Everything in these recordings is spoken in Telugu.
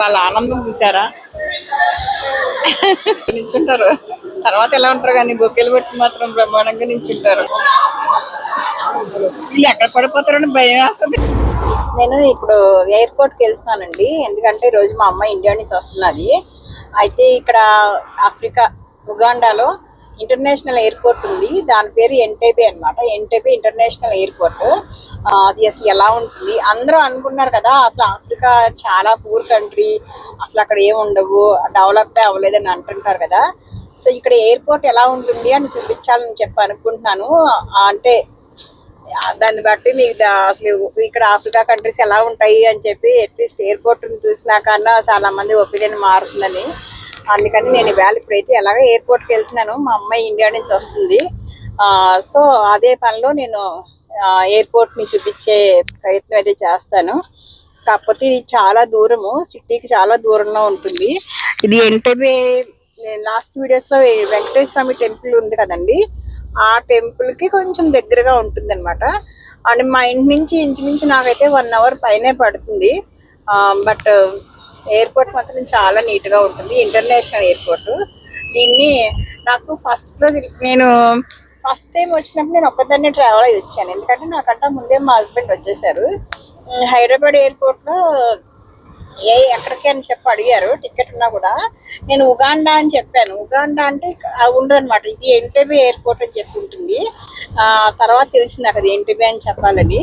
వాళ్ళ ఆనందం చూసారా? నించుంటారు. తర్వాత ఎలా ఉంటారు కానీ బొక్కెలు పెట్టి మాత్రం బ్రహ్మాండంగా నించుంటారు. వీళ్ళు ఎక్కడ పడిపోతారని భయం వేస్తుంది. నేను ఇప్పుడు ఎయిర్పోర్ట్కి వెళ్తున్నానండి. ఎందుకంటే ఈరోజు రోజు మా అమ్మ ఇండియా నుంచి వస్తున్నది. అయితే ఇక్కడ ఆఫ్రికా ఉగాండాలో ఇంటర్నేషనల్ ఎయిర్పోర్ట్ ఉంది. దాని పేరు ఎన్టేబే అన్నమాట. Entebbe international airport. అది అసలు ఎలా ఉంటుంది? అందరూ అనుకున్నారు కదా అసలు ఆఫ్రికా చాలా పూర్ కంట్రీ అసలు అక్కడ ఏమి ఉండవు డెవలప్ అవ్వలేదని అంటుంటారు కదా. సో ఇక్కడ ఎయిర్పోర్ట్ ఎలా ఉంటుంది అని చూపించాలని చెప్పి అనుకుంటున్నాను. అంటే దాన్ని బట్టి మీకు అసలు ఇక్కడ ఆఫ్రికా కంట్రీస్ ఎలా ఉంటాయి అని చెప్పి అట్లీస్ట్ ఎయిర్పోర్ట్ చూసినాకన్నా చాలా మంది ఒపీనియన్ మారుతుందని అందుకని నేను ఇవాళ ఇప్పుడైతే ఎలాగో ఎయిర్పోర్ట్కి వెళ్తున్నాను. మా అమ్మాయి ఇండియా నుంచి వస్తుంది. సో అదే పనిలో నేను ఎయిర్పోర్ట్ని చూపించే ప్రయత్నం అయితే చేస్తాను. కాకపోతే ఇది చాలా దూరము. సిటీకి చాలా దూరంలో ఉంటుంది. ఇది ఎంటబే లాస్ట్ వీడియోస్లో వెంకటేశ్వర స్వామి టెంపుల్ ఉంది కదండి. ఆ టెంపుల్కి కొంచెం దగ్గరగా ఉంటుంది అనమాట అండ్ మా ఇంటి నుంచి ఇంచుమించు నాకైతే వన్ అవర్ పైనే పడుతుంది. బట్ ఎయిర్పోర్ట్ మాత్రం చాలా నీట్గా ఉంటుంది. International airport. దీన్ని నాకు ఫస్ట్లో నేను ఫస్ట్ టైం వచ్చినప్పుడు నేను ఒక్కదాన్నే ట్రావెల్ అయ్యి వచ్చాను. ఎందుకంటే నాకంటే ముందే మా హస్బెండ్ వచ్చేసారు. హైదరాబాద్ ఎయిర్పోర్ట్లో ఏ ఎక్కడికి అని చెప్పి అడిగారు టికెట్ ఉన్నా కూడా. నేను ఉగాండా అని చెప్పాను. ఉగాండా అంటే ఉండదు అనమాట ఇది ఎన్టీబీ ఎయిర్పోర్ట్ అని చెప్పి ఉంటుంది. తర్వాత తెలిసింది నాకు అది ఎన్టీబీ అని చెప్పాలని.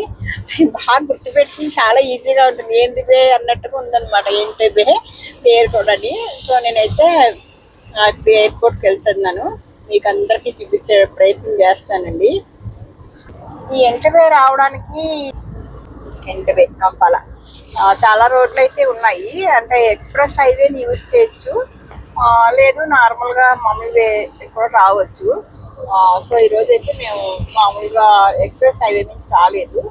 బాగా గుర్తుపెట్టుకుని చాలా ఈజీగా ఉంటుంది. ఏంటిబే అన్నట్టుగా ఉందన్నమాట ఎన్టీబీ ఎయిర్పోర్ట్ అని. సో నేనైతే ఎయిర్పోర్ట్కి వెళ్తున్నాను మీకు అందరికీ చూపించే ప్రయత్నం చేస్తానండి. ఈ ఎంటబే రావడానికి ఎంటబే కంపాల. చాలా రోడ్లు అయితే ఉన్నాయి. అంటే ఎక్స్ప్రెస్ హైవేని యూజ్ చేయొచ్చు. లేదు నార్మల్గా మామూలుగా కూడా రావచ్చు. సో ఈరోజు అయితే మేము మామూలుగా ఎక్స్ప్రెస్ హైవే నుంచి రాలేదు.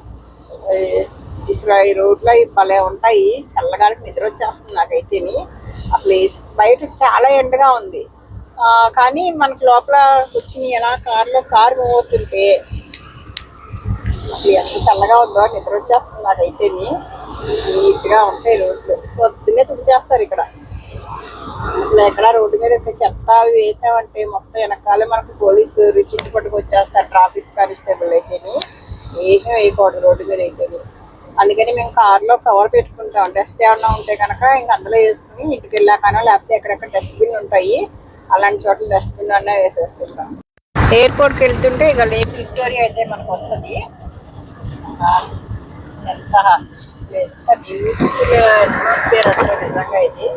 ఏ, అసలు ఈ రోడ్లో భలే ఉంటాయి. చల్లగాలికి నిద్ర వచ్చేస్తుంది నాకైతేని. అసలు బయట చాలా ఎండగా ఉంది. కానీ మనకు లోపల కూర్చుని ఎలా కార్లో కారు మూవ్ అవుతుంటే అసలు ఎంత చల్లగా ఉందో నిద్ర వచ్చేస్తుంది నాకైతే నీట్గా ఉంటాయి రోడ్లు. పొద్దున్నే తుడిచేస్తారు ఇక్కడ. అసలు ఎక్కడ రోడ్డు మీద ఇక్కడ చెత్త అవి వేసామంటే మొత్తం వెనకాలే మనకు పోలీసులు రిసిప్ట్ పట్టుకు వచ్చేస్తారు ట్రాఫిక్ కానిస్టేబుల్ అయితేని. ఏమీ వేయకూడదు రోడ్డు మీద అయితేని. అందుకని మేము కార్లో కవర్ పెట్టుకుంటాం. డస్ట్ ఏమన్నా ఉంటే కనుక ఇంక అందులో వేసుకుని ఇంటికి వెళ్ళాకనో లేకపోతే ఎక్కడెక్కడ డస్ట్బిన్ ఉంటాయి. అలాంటి చోట్ల డస్ట్బిన్ అన్నా వేసేస్తుంటాం. ఎయిర్పోర్ట్కి వెళ్తుంటే ఇక లేక్ విక్టోరియా అయితే మనకు వస్తుంది. ఎంత ఎంత బ్యూటిఫుల్ అట్మాస్ఫియర్ అంటే నిజంగా ఇది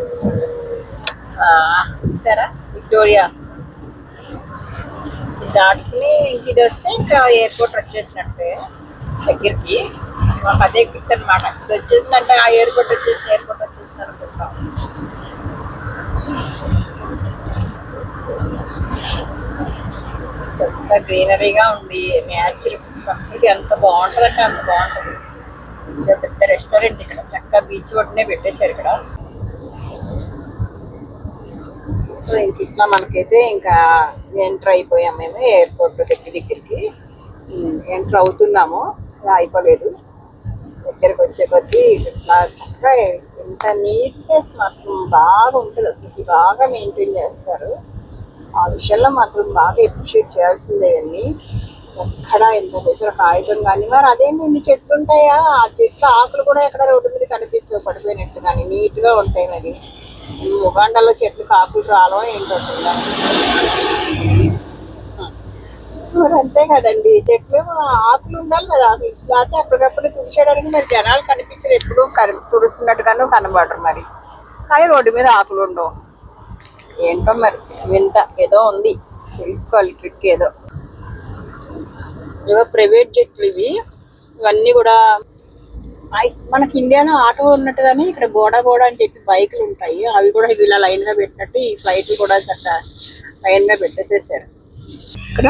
ఆ, చూసారా విక్టోరియా. ఇది దాటుకుని ఇది వస్తే ఇంకా ఎయిర్పోర్ట్ వచ్చేసినట్టే దగ్గరికి. మాకు అదే గిఫ్ట్ అనమాట ఇది వచ్చేసిందంటే ఆ ఎయిర్పోర్ట్ వచ్చేసింది ఎయిర్పోర్ట్ వచ్చేసింది అనుకుంటాం. సొంత గ్రీనరీగా ఉంది న్యాచురల్ ప్రకృతి ఎంత బాగుంటుందంటే అంత బాగుంటుంది. ఇది పెద్ద రెస్టారెంట్ ఇక్కడ. చక్కగా బీచ్ ఒడ్డునే పెట్టేశారు ఇక్కడ. సో ఇంక ఇట్లా మనకైతే ఇంకా ఎంటర్ అయిపోయాం మేము ఎయిర్పోర్ట్ దగ్గర దగ్గరికి. ఎంటర్ అవుతున్నాము. అయిపోలేదు. దగ్గరకు వచ్చే కొద్దీ ఇట్లా చక్కగా ఎంత నీట్నెస్ మాత్రం బాగా ఉంటుంది అసలు ఇది బాగా మెయింటైన్ చేస్తారు. ఆ విషయంలో మాత్రం బాగా అప్రిషియేట్ చేయాల్సిందే అన్నీ. ఎక్కడ ఎంత పెసర కాగితం కానీ. మరి అదేంటి ఇన్ని చెట్లు ఉంటాయా? ఆ చెట్ల ఆకులు కూడా ఎక్కడ రోడ్డు మీద కనిపించవు పడిపోయినట్టు కానీ. నీట్గా ఉంటాయి మరి. ఈ ఉగాండాలో చెట్లు ఆకులు రావడం ఏంటో మరి అంతే కదండి. చెట్లు ఆకులు ఉండాలి కదా. అసలు లేకపోతే అప్పటికప్పుడు తుడిచేయడానికి మరి జనాలు కనిపించరు. ఎప్పుడు కని తుడుస్తున్నట్టుగాను కనబడరు మరి. కానీ రోడ్డు మీద ఆకులు ఉండవు. ఏంటో మరి. వింత. ఏదో ఉంది. తెలుసుకోవాలి ట్రిక్ ఏదో. ఏవో ప్రైవేట్ జెట్లు ఇవి. ఇవన్నీ కూడా మనకి ఇండియాలో ఆటో ఉన్నట్టుగానే ఇక్కడ గోడ గోడ అని చెప్పి బైకులు ఉంటాయి. అవి కూడా ఇలా లైన్గా పెట్టినట్టు ఈ ఫ్లైట్లు కూడా చక్క లైన్గా పెట్టేసేసారు. ఇక్కడ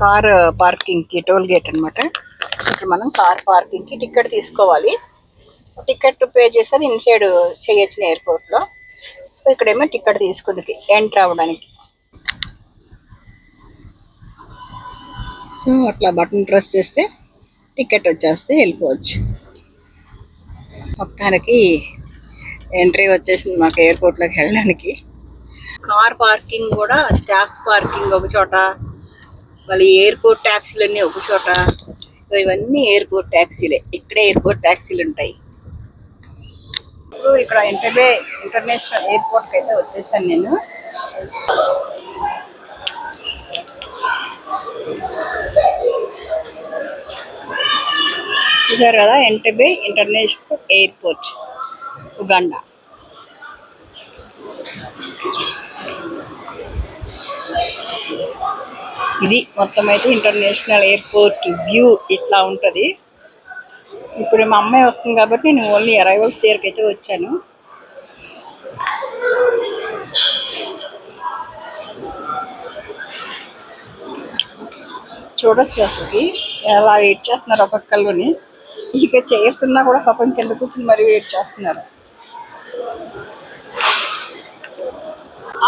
కార్ పార్కింగ్కి టోల్ గేట్ అన్నమాట. ఇక్కడ మనం కార్ పార్కింగ్కి టికెట్ తీసుకోవాలి. టికెట్ పే చేసేది ఇన్సైడ్ చేయొచ్చిన ఎయిర్పోర్ట్లో సో ఇక్కడేమో టికెట్ తీసుకుంది ఎంటర్ అవ్వడానికి. సో అట్లా బటన్ ప్రెస్ చేస్తే టికెట్ వచ్చేస్తే వెళ్ళిపోవచ్చు. మొత్తానికి ఎంట్రీ వచ్చేసింది మాకు ఎయిర్పోర్ట్లోకి వెళ్ళడానికి. కార్ పార్కింగ్ కూడా స్టాఫ్ పార్కింగ్ ఒక చోట మళ్ళీ ఎయిర్పోర్ట్ ట్యాక్సీలు అన్నీ ఒక చోట. ఇవన్నీ ఎయిర్పోర్ట్ ట్యాక్సీలే. ఇక్కడే ఎయిర్పోర్ట్ ట్యాక్సీలు ఉంటాయి. ఇప్పుడు ఇక్కడ ఇంటర్వే ఇంటర్నేషనల్ ఎయిర్పోర్ట్కి అయితే వచ్చేసాను నేను. చూసారు కదా ఎంటబే ఇంటర్నేషనల్ ఎయిర్పోర్ట్ ఉగాండా ఇది మొత్తం అయితే ఇంటర్నేషనల్ ఎయిర్పోర్ట్ వ్యూ ఇట్లా ఉంటుంది. ఇప్పుడు మా అమ్మాయి వస్తుంది కాబట్టి నేను ఓన్లీ అరైవల్స్ దగ్గరికి అయితే వచ్చాను. చూడొచ్చు అసలుకి. ఎలా వెయిట్ చేస్తున్నారు ఒక్కొక్కళ్ళుని. ఇక చైర్స్ ఉన్నా కూడా పాపం కింద కూర్చుని మరీ వెయిట్ చేస్తున్నారు.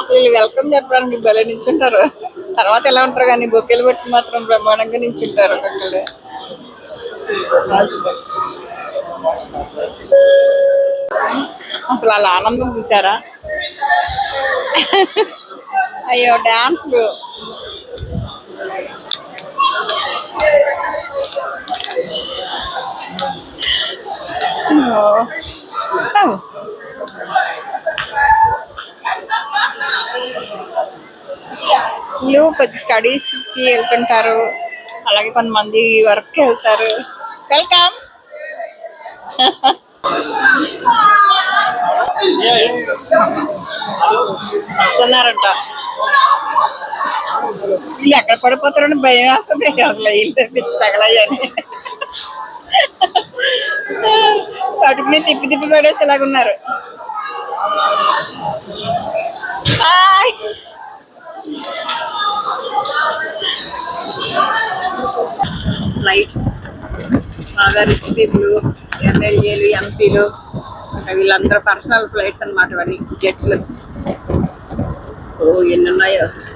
అసలు వెల్కమ్ చెప్పడానికి భలే నించుంటారు. తర్వాత ఎలా ఉంటారు కానీ బొక్కెలు పెట్టి మాత్రం బ్రహ్మాండంగా నించుంటారు ఒక్కొక్కళ్ళు. అసలు అలా ఆనందం చూసారా? అయ్యో డాన్స్లు. వీళ్ళు కొద్ది స్టడీస్కి వెళ్తుంటారు అలాగే కొంతమంది వర్క్ వెళ్తారు. వెల్కమ్ వస్తున్నారంట. వీళ్ళు ఎక్కడ పడిపోతారని భయం వేస్తుంది. అసలు వీళ్ళు తెప్పించి తగలయ్యని. కడుపు మీద తిప్పి తిప్పి పడేసేలాగా ఉన్నారు. హాయ్. బాగా రిచ్ పీపుల్ ఎమ్మెల్యేలు ఎంపీలు వీళ్ళందరూ పర్సనల్ ఫ్లైట్స్ అన్నమాట ఇవన్నీ జెట్లు ఓ ఎన్ని ఉన్నాయో అసలు.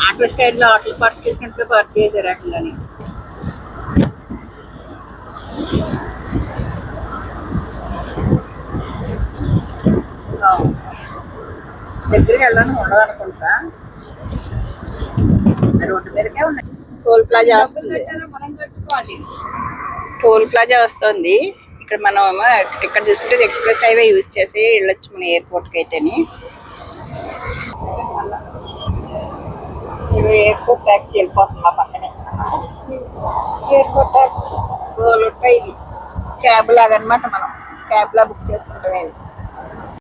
ఆటో స్టైల్లో ఆటోలు పార్క్ చేసినట్టుగా పార్క్ చేశారు ఆ. దగ్గరికి వెళ్ళడానికి ఉండదు అనుకుంటా రోడ్డు మీదకే ఉన్నాయి టోల్ ప్లాజా వస్తుంది. టోల్ ప్లాజా వస్తుంది. ఇక్కడ మనం ఏమో ఇక్కడ తీసుకుంటే ఎక్స్ప్రెస్ హైవే యూజ్ చేసి వెళ్ళొచ్చు మన ఎయిర్పోర్ట్కి అయితేని. ఇప్పుడు ఎయిర్పోర్ట్ ట్యాక్సీ వెళ్ళిపోతుంది మా పక్కనే. Airport taxi? గోలు ట్రైన్ క్యాబ్ లాగా అనమాట మనం. క్యాబ్ లా బుక్ చేసుకుంటాం